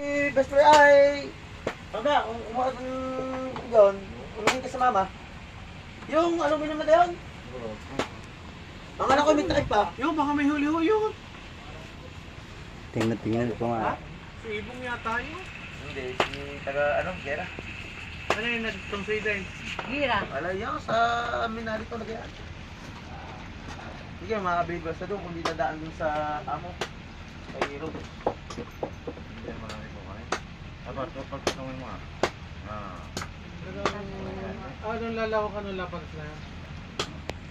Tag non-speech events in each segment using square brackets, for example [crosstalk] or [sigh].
Eh, best friend ay... Pagka, kung umaga yun, umingin ka sa mama, yung ano mo naman na yun? Ang anak ko may takip pa. Yo, baka may huli-huli yun. Tingnan, tingnan ko nga. Si Ibong yata yun. Hindi, si taga ano, Gera. Ano yun, nagtong suida yun? Gira. Wala yan, sa Minari to nagyan. Sige, mga kabibas na doon, kung di dadaan dun sa amo. Kay Rob. Hindi marami ko kayo. Dapat ko pagkatungin mo ah. Ah. Ah, nung lalaw ka nung lapas na.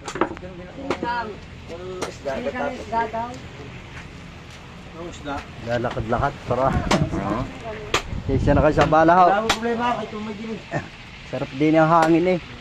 Sinigang. Yung isda, Sinigang isda daw. Ang isda. Lalakad-lakad para. Isa na kayo sa bala ho. Wala mo problema, kahit kung may ginig. [laughs] Sarap din ang hangin eh.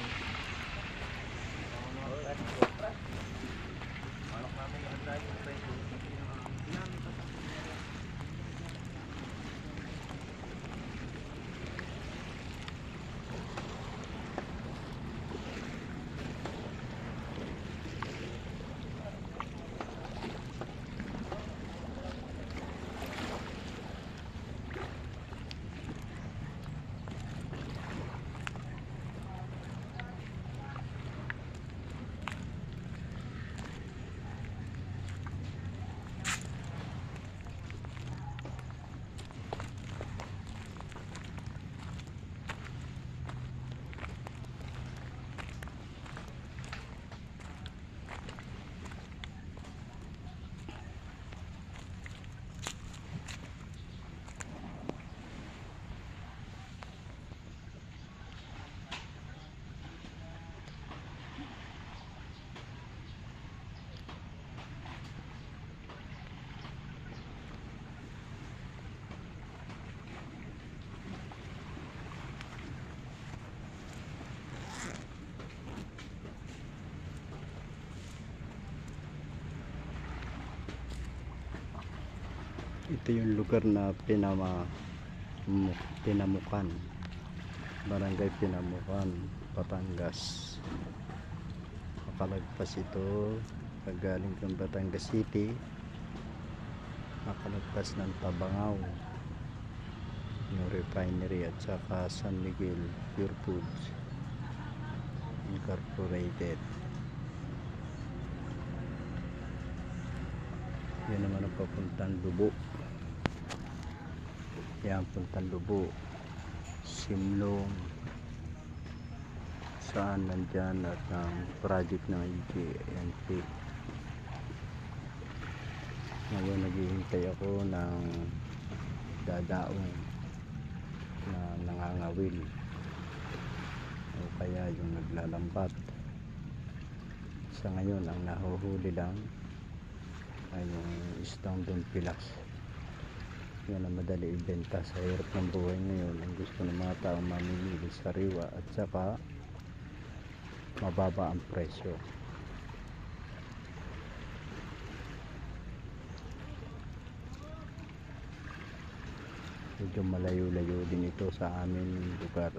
Ito yung lugar na pinama mu- pinamukan. Barangay Pinamukan, Batangas. Makalagpas ito paggaling ng Batangas City. Makalagpas ng Tabangaw. Yung refinery at saka San Miguel Pure Foods Incorporated. Yan naman ang papuntang Lubo. Yan puntang Lubo. Simlong. Saan nandyan at ang project ng EGNP. Ngayon naghihintay ako ng dadaong na nangangawil o kaya yung naglalambat. Sa ngayon ang nahuhuli lang ay yung isang doon pilas yan ang madali ibenta sa hirap ng buhay ngayon. Ang gusto ng mga tao mamimili sariwa at saka mababa ang presyo. Medyo malayo-layo din ito sa aming lugar